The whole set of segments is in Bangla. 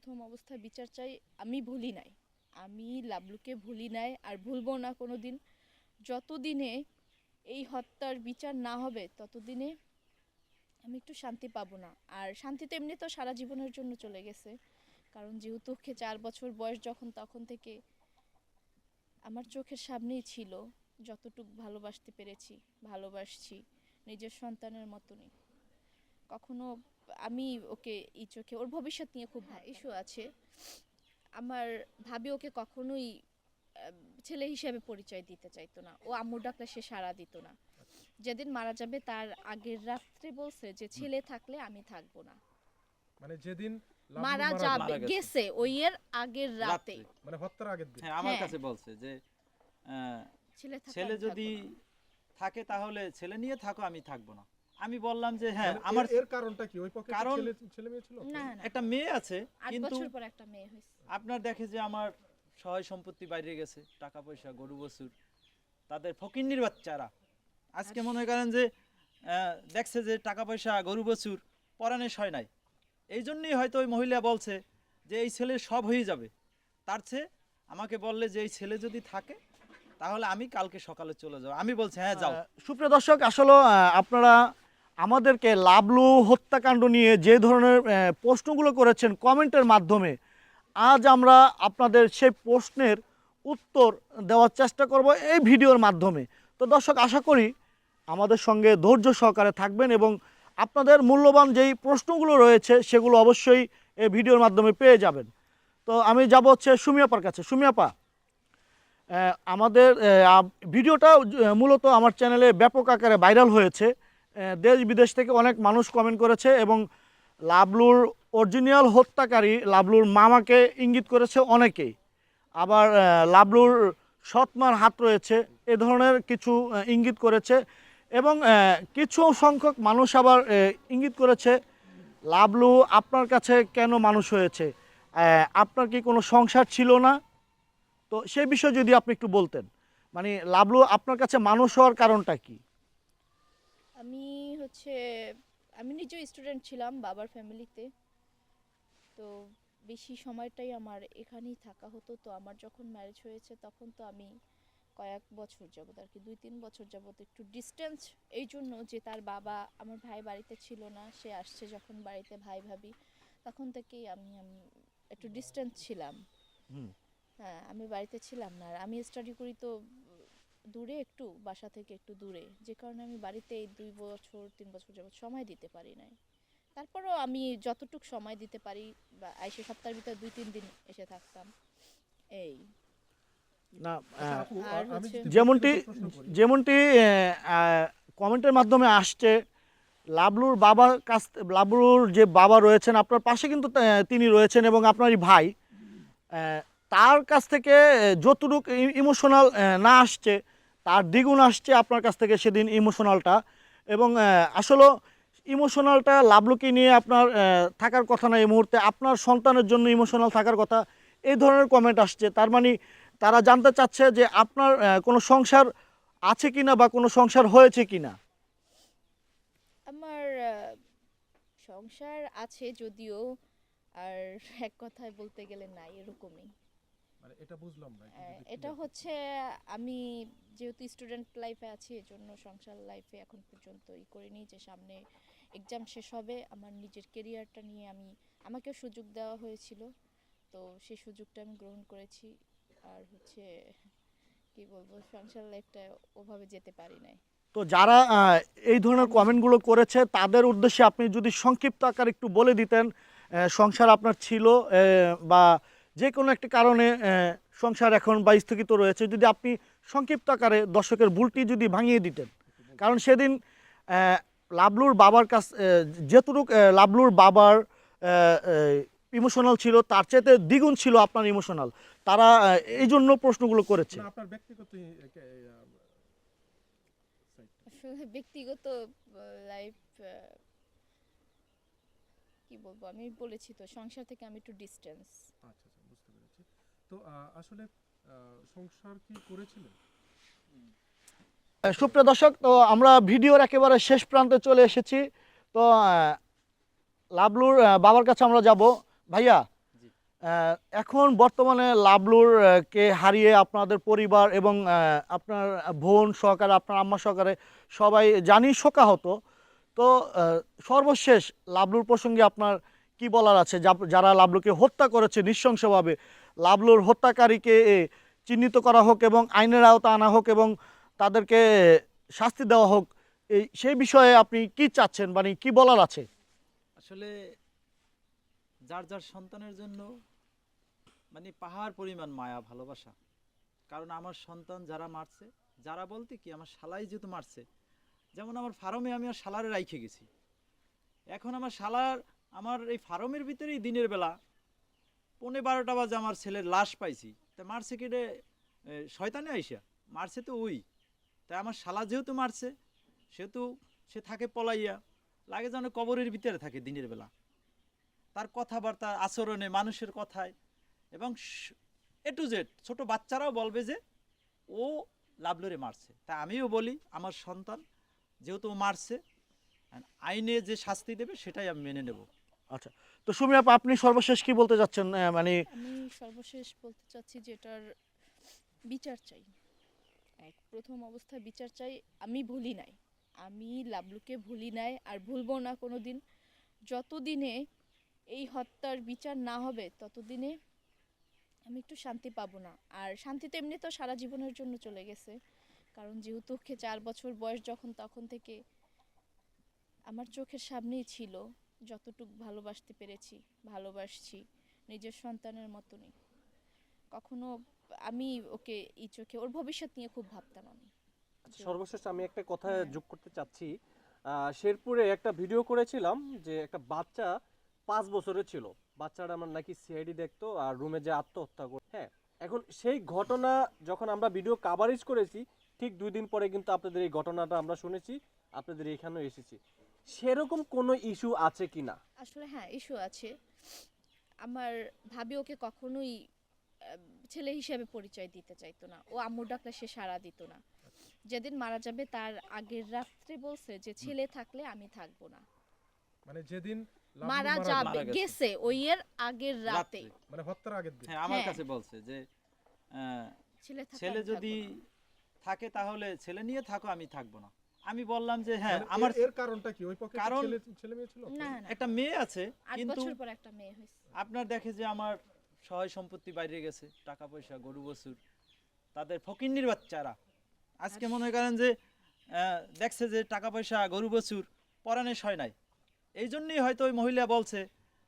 প্রথম অবস্থায় বিচার চাই, আমি ভুলি নাই। আমি লাবলুকে ভুলি নাই আর ভুলবো না কোনো দিন যতদিনে এই হত্যার বিচার না হবে, ততদিনে আমি একটু শান্তি পাবো না। আর শান্তি তো এমনি তো সারা জীবনের জন্য চলে গেছে। কারণ যেহেতু ওকে চার বছর বয়স যখন তখন থেকে আমার চোখের সামনেই ছিল, যতটুক ভালোবাসতে পেরেছি, ভালোবাসছি, নিজের সন্তানের মতনই। কখনো আমি ওকে এই চোখে ওর ভবিষ্যৎ নিয়ে খুব ইস্যু আছে। আমার ভাবি ওকে কখনোই ছেলে হিসেবে পরিচয় দিতে চাইতো না। ও আম্মু ডাকলে সে সাড়া দিত না। যেদিন মারা যাবে তার আগের রাত্রে বলছে যে ছেলে থাকলে আমি থাকব না। মানে যেদিন মারা যাবে গেছে। ওই এর আগের রাতে। মানে হত্যার আগের দিন। হ্যাঁ আমার হ্যাঁ। কাছে বলছে যে ছেলে ছেলে যদি থাকে তাহলে ছেলে নিয়ে থাকো আমি থাকব না। আমি বললাম যে হ্যাঁ মানে আমার এর- কারণটা কি? ওই পক্ষে কারণ- ছেলে ছেলে মেয়ে ছিল? না না। একটা মেয়ে আছে কিন্তু বছর পর একটা মেয়ে হয়েছে। আপনার দেখে যে আমার সহায় সম্পত্তি বাইরে গেছে টাকা পয়সা গরু বছর তাদের ফকিন্নির বাচ্চারা। আজকে মনে করেন যে আহ, দেখছে যে টাকা পয়সা গরু বছর পরাণে সয় নাই। এই জন্যই হয়তো ওই মহিলা বলছে যে এই ছেলে সব হয়ে যাবে। তার চেয়ে আমাকে বললে যে এই ছেলে যদি থাকে তাহলে আমি কালকে সকালে চলে যাব। আমি বলছি হ্যাঁ যাও। সুপ্রিয় দর্শক আসলে আপনারা আমাদেরকে লাভলু হত্যাকাণ্ড নিয়ে যে ধরনের প্রশ্নগুলো করেছেন কমেন্টের মাধ্যমে, আজ আমরা আপনাদের সেই প্রশ্নের উত্তর দেওয়ার চেষ্টা করব এই ভিডিওর মাধ্যমে। তো দর্শক, আশা করি আমাদের সঙ্গে ধৈর্য সহকারে থাকবেন এবং আপনাদের মূল্যবান যেই প্রশ্নগুলো রয়েছে সেগুলো অবশ্যই এই ভিডিওর মাধ্যমে পেয়ে যাবেন। তো আমি যাব হচ্ছে সুমিয়াপার কাছে। সুমিয়াপা আমাদের ভিডিওটা মূলত আমার চ্যানেলে ব্যাপক আকারে ভাইরাল হয়েছে। দেশ বিদেশ থেকে অনেক মানুষ কমেন্ট করেছে এবং লাবলুর অরিজিনাল হত্যাকারী লাবলুর মামাকে ইঙ্গিত করেছে অনেকেই। আবার লাবলুর সৎমার হাত রয়েছে, এ ধরনের কিছু ইঙ্গিত করেছে এবং কিছু সংখ্যক মানুষ আবার ইঙ্গিত করেছে, লাবলু আপনার কাছে কেন মানুষ হয়েছে? আপনার কি কোনো সংসার ছিল না? তো সেই বিষয়ে যদি আপনি একটু বলতেন। মানে লাবলু আপনার কাছে মানুষ হওয়ার কারণটা কি? আমি হচ্ছে আমি নিজেও স্টুডেন্ট ছিলাম বাবার ফ্যামিলিতে তো। বেশি সময়টাই আমার এখানেই থাকা হতো। তো আমার যখন ম্যারেজ হয়েছে তখন তো আমি কয়েক বছর যাবত আর কি দুই তিন বছর যাবত একটু ডিস্টেন্স এই জন্য যে তার বাবা আমার ভাই বাড়িতে ছিল না সে আসছে যখন বাড়িতে ভাই ভাবি তখন থেকেই আমি আমি একটু ডিস্টেন্স ছিলাম। হ্যাঁ আমি বাড়িতে ছিলাম না। আর আমি স্টাডি করি তো দূরে একটু বাসা থেকে একটু দূরে। যে কারণে আমি বাড়িতে এই দুই বছর তিন বছর যাবত সময় দিতে পারি নাই। তারপরও আমি যতটুক সময় দিতে পারি বা আইসে সপ্তাহের ভিতর দুই তিন দিন এসে থাকতাম। এই। না আচ্ছা, যেমনটি যেমনটি কমেন্টের মাধ্যমে আসছে লাবলুর বাবার কাছ লাবলুর যে বাবা রয়েছেন আপনার পাশে কিন্তু তিনি রয়েছেন এবং আপনারই ভাই। আহ, তার কাছ থেকে যতটুক ইমোশনাল না আসছে, তার দ্বিগুণ আসছে আপনার কাছ থেকে সেদিন ইমোশনালটা এবং আসলে ইমোশনালটা লাভলুকি নিয়ে আপনার থাকার কথা না এই মুহূর্তে। আপনার সন্তানের জন্য ইমোশনাল থাকার কথা এই ধরনের কমেন্ট আসছে। তার মানে তারা জানতে চাচ্ছে যে আপনার কোনো সংসার আছে কিনা বা কোনো সংসার হয়েছে কিনা। আমার সংসার আছে যদিও, আর এক কথায় বলতে গেলে নাই, এরকমই। মানে এটা বুঝলাম না যদি এটা হচ্ছে আমি যেহেতু স্টুডেন্ট লাইফে আছি এজন্য সংসার লাইফে এখন পর্যন্ত ই করিনি যে সামনে এক্সাম শেষ হবে আমার নিজের কেরিয়ারটা নিয়ে আমি আমাকেও সুযোগ দেওয়া হয়েছিল। তো সেই সুযোগটা আমি গ্রহণ করেছি। আর হচ্ছে কি বলব সংসার লাইফটা ওভাবে যেতে পারি নাই। তো যারা এই ধরনের কমেন্টগুলো করেছে তাদের উদ্দেশ্যে আপনি যদি সংক্ষিপ্ত আকার একটু বলে দিতেন সংসার আপনার ছিল বা যে কোনো একটি কারণে সংসার এখন বা স্থগিত রয়েছে। যদি আপনি সংক্ষিপ্ত আকারে দর্শকের ভুলটি যদি ভাঙিয়ে দিতেন কারণ সেদিন লাবলুর বাবার কাছ যেটুক লাবলুর বাবার ইমোশনাল ছিল তার চাইতে দ্বিগুণ ছিল আপনার ইমোশনাল। তারা এই জন্য প্রশ্নগুলো করেছে। আপনার ব্যক্তিগত ব্যক্তিগত লাইফ কি বলব? আমি বলেছি তো সংসার থেকে আমি একটু ডিস্টেন্স আচ্ছা আচ্ছা। তো আসলে সংসার কি করেছিলেন? সুপ্রিয় দর্শক তো আমরা ভিডিওর একেবারে শেষ প্রান্তে চলে এসেছি। তো লাবলুর বাবার কাছে আমরা যাব। ভাইয়া এখন বর্তমানে লাবলুর কে হারিয়ে আপনাদের পরিবার এবং আপনার বোন সহকারে আপনার আম্মা সহকারে সবাই জানি শোকাহত। তো সর্বশেষ লাবলুর প্রসঙ্গে আপনার কি বলার আছে? যা- যারা লাবলুকে হত্যা করেছে নৃশংসভাবে লাবলুর হত্যাকারীকে চিহ্নিত করা হোক এবং আইনের আওতা আনা হোক এবং তাদেরকে শাস্তি দেওয়া হোক এই সেই বিষয়ে আপনি কি চাচ্ছেন? মানে কি বলার আছে? আসলে যার যার সন্তানের জন্য মানে পাহাড় পরিমাণ মায়া, ভালোবাসা। কারণ আমার সন্তান যারা মারছে, যারা বলতে কি আমার শালাই যেহেতু মারছে, যেমন আমার ফার্মে আমি আর শালারে রাইখে গেছি। এখন আমার শালার, আমার এই ফার্মের ভিতরেই দিনের বেলা পৌনে বারোটা বাজে আমার ছেলের লাশ পাইছি। তা মারছে কেটে শয়তানে আইসা। মারছে তো ওই। তাই আমার শালা যেহেতু মারছে, সেহেতু সে থাকে পলাইয়া, লাগে যেন কবরের ভিতরে থাকে দিনের বেলা। তার কথাবার্তা, আচরণে, মানুষের কথায়। এবং এ টু জেড ছোটো বাচ্চারাও বলবে যে, ও লাভলোরে মারছে। তা আমিও বলি, আমার সন্তান যেহেতু ও মারছে, আইনে যে শাস্তি দেবে সেটাই আমি মেনে নেব। আচ্ছা তো সুমি আপা আপনি সর্বশেষ কি বলতে যাচ্ছেন আহ, মানে আমি সর্বশেষ বলতে চাচ্ছি যে এটার বিচার চাই। এক প্রথম অবস্থায় বিচার চাই আমি ভুলি নাই। আমি লাবলুকে ভুলি নাই আর ভুলবো না কোনো দিন যতদিনে এই হত্যার বিচার না হবে ততদিনে আমি একটু শান্তি পাবো না। আর শান্তি তো এমনি তো সারা জীবনের জন্য চলে গেছে। কারণ যেহেতু চার বছর বয়স যখন তখন থেকে আমার চোখের সামনেই ছিল। যতটুকু ভালোবাসতে পেরেছি ভালোবাসছি নিজের সন্তানের মতনই। কখনো আমি ওকে এই চোখে ওর ভবিষ্যৎ নিয়ে খুব ভাবতাম আমি। আচ্ছা, সর্বশেষ আমি একটা কথা হ্যাঁ। যোগ করতে চাচ্ছি। শেরপুরে একটা ভিডিও করেছিলাম যে একটা বাচ্চা পাঁচ বছরের ছিল। বাচ্চারা আমার নাকি সিআইডি দেখতো আর রুমে যে আত্মহত্যা করে হ্যাঁ এখন সেই ঘটনা যখন আমরা ভিডিও কাভারেজ করেছি ঠিক দুই দিন পরে কিন্তু আপনাদের এই ঘটনাটা আমরা শুনেছি আপনাদের এখানেও এসেছি। সেরকম কোনো ইস্যু আছে কিনা? আসলে হ্যাঁ ইস্যু আছে। আমার ভাবি ওকে কখনোই ছেলে হিসেবে পরিচয় দিতে চাইতো না। ও আম্মু ডাকলে সে সাড়া দিত না। যেদিন মারা যাবে তার আগের রাত্রে বলছে যে ছেলে থাকলে আমি থাকব না। মানে যেদিন মারা যাবে গেছে। ওই এর আগের রাতে। মানে হত্যার আগের দিন। হ্যাঁ আমার হ্যাঁ। কাছে বলছে যে ছেলে ছেলে যদি থাকে তাহলে ছেলে নিয়ে থাকো আমি থাকব না। আমি বললাম যে হ্যাঁ মানে আমার এর- কারণটা কি? ওই পক্ষে কারণ- ছেলে ছেলে মেয়ে ছিল? না না। একটা মেয়ে আছে কিন্তু বছর পর একটা মেয়ে হয়েছে। আপনার দেখে যে আমার সহায় সম্পত্তি বাইরে গেছে টাকা পয়সা গরু বছর তাদের ফকিন্নির বাচ্চারা। আজকে মনে করেন যে আহ, দেখছে যে টাকা পয়সা গরু বছর পরাণে সয় নাই। এই জন্যই হয়তো ওই মহিলা বলছে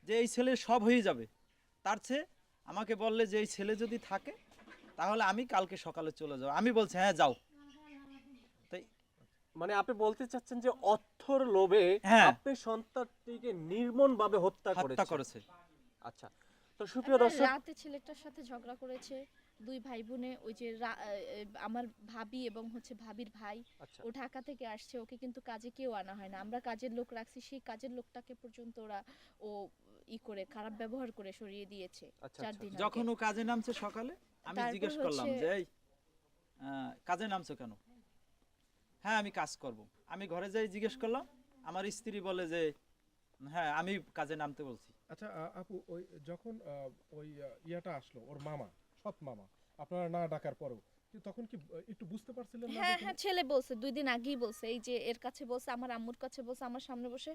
যে এই ছেলে সব হয়ে যাবে। তার চেয়ে আমাকে বললে যে এই ছেলে যদি থাকে তাহলে আমি কালকে সকালে চলে যাব। আমি বলছি হ্যাঁ যাও। মানে আপনি বলতে চাচ্ছেন যে অর্থর লোভে হ্যাঁ। আপনি সন্তানটিকে নির্মম ভাবে হত্যা হত্যা করেছে। আচ্ছা তো সুপ্রিয় দর্শক রাতে ছেলেটার সাথে ঝগড়া করেছে দুই ভাই বোনে ওই যে আমার ভাবি এবং হচ্ছে ভাবির ভাই আচ্ছা। ও ঢাকা থেকে আসছে ওকে কিন্তু কাজে কেউ আনা হয় না। আমরা কাজের লোক রাখছি সেই কাজের লোকটাকে পর্যন্ত ওরা ও ই করে খারাপ ব্যবহার করে সরিয়ে দিয়েছে আচ্ছা, চার আচ্ছা। দিন যখন ও কাজে নামছে সকালে আমি জিজ্ঞেস করলাম যে কাজে নামছো কেন? হ্যাঁ আমি কাজ করব। আমি ঘরে যাই জিজ্ঞেস করলাম আমার স্ত্রী বলে যে হ্যাঁ আমি কাজে নামতে বলছি। আচ্ছা আপু ওই যখন আহ, ওই ইয়াটা আসলো ওর মামা সৎ মামা আপনার না ডাকার পরেও তখন কি একটু বুঝতে পারছিলেন না হ্যাঁ হ্যাঁ ছেলে বলছে দুই দিন আগেই বলছে এই যে এর কাছে বলছে আমার আম্মুর কাছে বলছে আমার সামনে বসে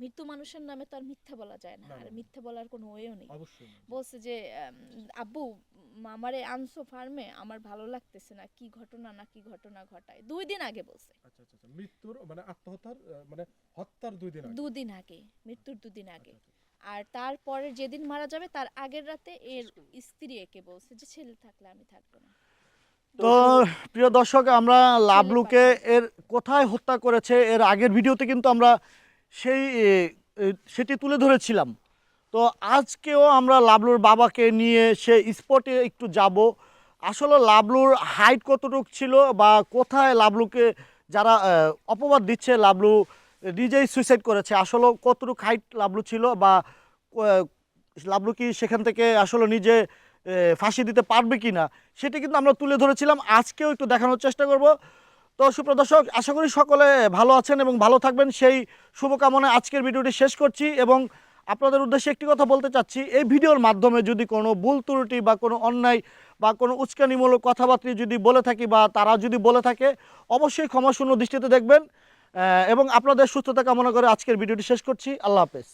মৃত্যু মানুষের নামে তো আর মিথ্যা বলা যায় না আর। মিথ্যা বলার কোনো ওয়েও নেই। বলছে যে আব্বু মামারে আনসো ফার্মে আমার ভালো লাগতেছে না কি ঘটনা না কি ঘটনা ঘটায়। দুই দিন আগে বলছে। আচ্ছা আচ্ছা আচ্ছা। মৃত্যুর মানে আত্মহত্যার মানে হত্যার দুই দিন আগে? দুদিন আগে মৃত্যুর দুদিন আগে। আচ্ছা, আচ্ছা। আর তারপরে যেদিন মারা যাবে তার আগের রাতে এর স্ত্রী একে বলছে যে ছেলে থাকলে আমি থাকব না। তো প্রিয় দর্শক আমরা লাবলুকে এর কোথায় হত্যা করেছে এর আগের ভিডিওতে কিন্তু আমরা সেই সেটি তুলে ধরেছিলাম। তো আজকেও আমরা লাবলুর বাবাকে নিয়ে সে স্পটে একটু যাব। আসলে লাবলুর হাইট কতটুক ছিল বা কোথায় লাবলুকে যারা অপবাদ দিচ্ছে, লাবলু নিজেই সুইসাইড করেছে? আসলে কতটুকু হাইট লাবলু ছিল বা লাবলু কি সেখান থেকে আসলে নিজে ফাঁসি দিতে পারবে কি না সেটি কিন্তু আমরা তুলে ধরেছিলাম। আজকেও একটু দেখানোর চেষ্টা করব। তো সুপ্রদর্শক আশা করি সকলে ভালো আছেন এবং ভালো থাকবেন। সেই শুভকামনায় আজকের ভিডিওটি শেষ করছি এবং আপনাদের উদ্দেশ্যে একটি কথা বলতে চাচ্ছি। এই ভিডিওর মাধ্যমে যদি কোনো ভুল ত্রুটি বা কোনো অন্যায় বা কোনো উস্কানিমূলক কথাবার্তা যদি বলে থাকি বা তারা যদি বলে থাকে, অবশ্যই ক্ষমাশূন্য দৃষ্টিতে দেখবেন। এবং আপনাদের সুস্থতা কামনা করে আজকের ভিডিওটি শেষ করছি। আল্লাহ হাফেজ।